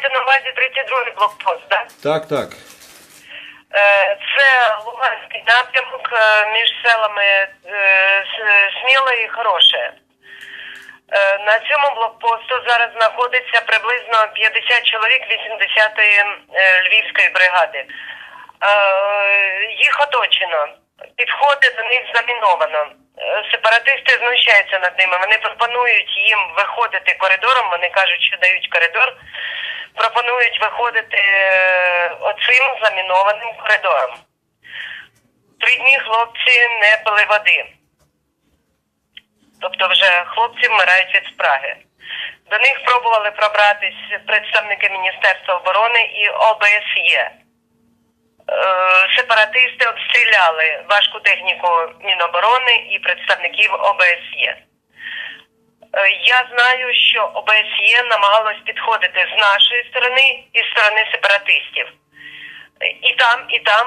маєте на увазі 32-й блокпост, так? Так, так. Е, Це Луганський напрямок е, між селами е, Сміле і Хороше. На цьому блокпосту зараз знаходиться приблизно 50 чоловік 80-ї е, Львівської бригади. Їх оточено. Підходи до них заміновано. Сепаратисти знущаються над ними. Вони пропонують їм виходити коридором. Вони кажуть, що дають коридор. Пропонують виходити е, оцим замінованим коридором. Три дні хлопці не пили води. Тобто вже хлопці вмирають від спраги. До них пробували пробратись представники Міністерства оборони і ОБСЄ. Е, Сепаратисти обстріляли важку техніку Міноборони і представників ОБСЄ. Е, Я знаю, що ОБСЄ намагалось підходити з нашої сторони і з сторони сепаратистів. Е, І там, і там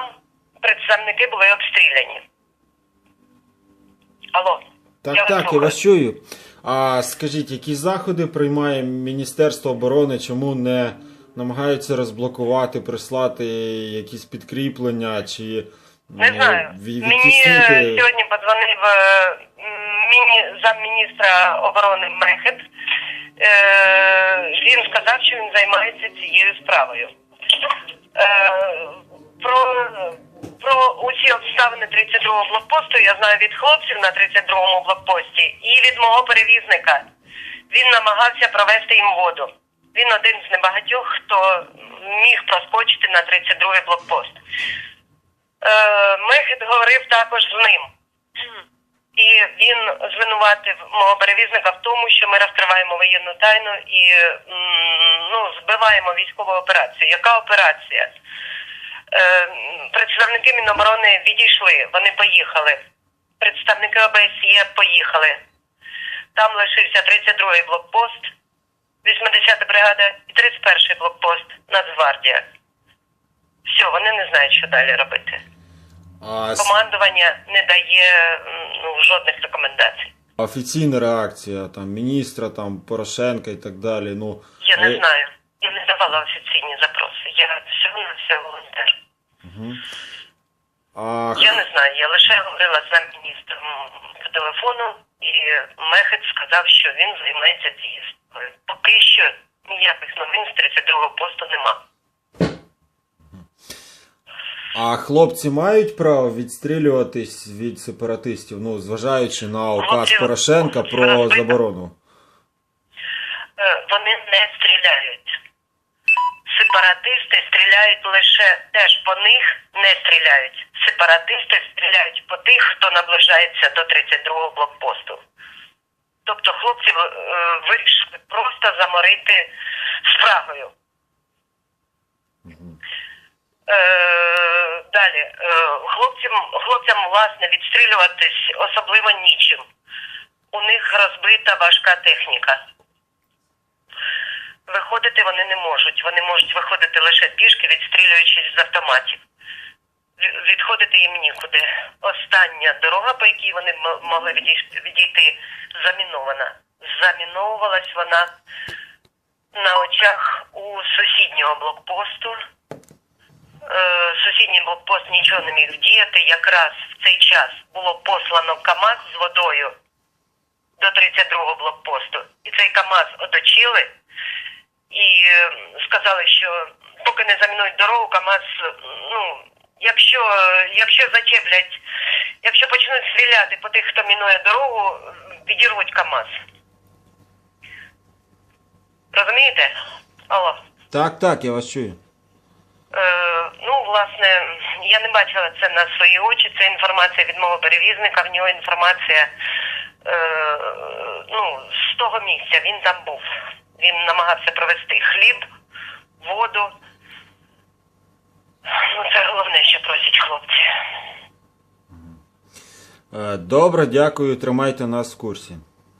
представники були обстріляні. Алло. Так, Я так, я вас чую. А скажіть, які заходи приймає Міністерство оборони, чому не намагаються розблокувати, прислати якісь підкріплення чи Не е, знаю. Мені відтіснити? е, сьогодні подзвонив е, замміністра оборони Мехет. Е, він сказав, що він займається цією справою. Е, про, про усі обставини 32-го блокпосту я знаю від хлопців на 32-му блокпості і від мого перевізника. Він намагався провести їм воду. Він один з небагатьох, хто міг проскочити на 32-й блокпост. Е, Мехет говорив також з ним. І він звинуватив мого перевізника в тому, що ми розкриваємо воєнну тайну і ну, збиваємо військову операцію. Яка операція? Е, Представники Міноборони відійшли, вони поїхали. Представники ОБСЄ поїхали. Там лишився 32-й блокпост, 80-та бригада і 31-й блокпост Нацгвардія. Все, вони не знають, що далі робити А командування не дає ну, жодних рекомендацій. офіційна реакція там міністра, там Порошенка і так далі. Ну Я не ви- знаю. Я не давала офіційні запроси. Я всього на все волонтер. Мгм. А Я не знаю. Я лише говорила з замміністром по телефону, і Мехет сказав, що він займається цією справою. Поки що ніяких новин з 32-го посту нема. А хлопці мають право відстрілюватись від сепаратистів, ну зважаючи на указ Хлопці Порошенка про розбито. заборону. Е, Вони не стріляють. Сепаратисти стріляють лише теж по них не стріляють. Сепаратисти стріляють по тих, хто наближається до 32-го блокпосту. Тобто хлопці е, вирішили просто заморити спрагою. Е, далі, е, хлопцям, хлопцям, власне, відстрілюватись особливо нічим. У них розбита важка техніка. Виходити вони не можуть. Вони можуть виходити лише пішки, відстрілюючись з автоматів. Відходити їм нікуди. Остання дорога, по якій вони могли відійти, замінована. Заміновувалась вона на очах у сусіднього блокпосту. Блокпост нічого не міг вдіяти. Якраз в цей час було послано КАМАЗ з водою до 32-го блокпосту. І цей КАМАЗ оточили і е, сказали, що поки не замінують дорогу, КАМАЗ, ну, якщо, якщо зачеплять, якщо почнуть стріляти по тих, хто мінує дорогу, відірвуть КАМАЗ. Розумієте? Алло. Так, так, я вас чую. Е, власне, я не бачила це на свої очі. Це інформація від мого перевізника. В нього інформація е, ну, з того місця. Він там був. Він намагався провести хліб, воду. Ну, це головне, що просять хлопці. Е, Добре, дякую, тримайте нас в курсі.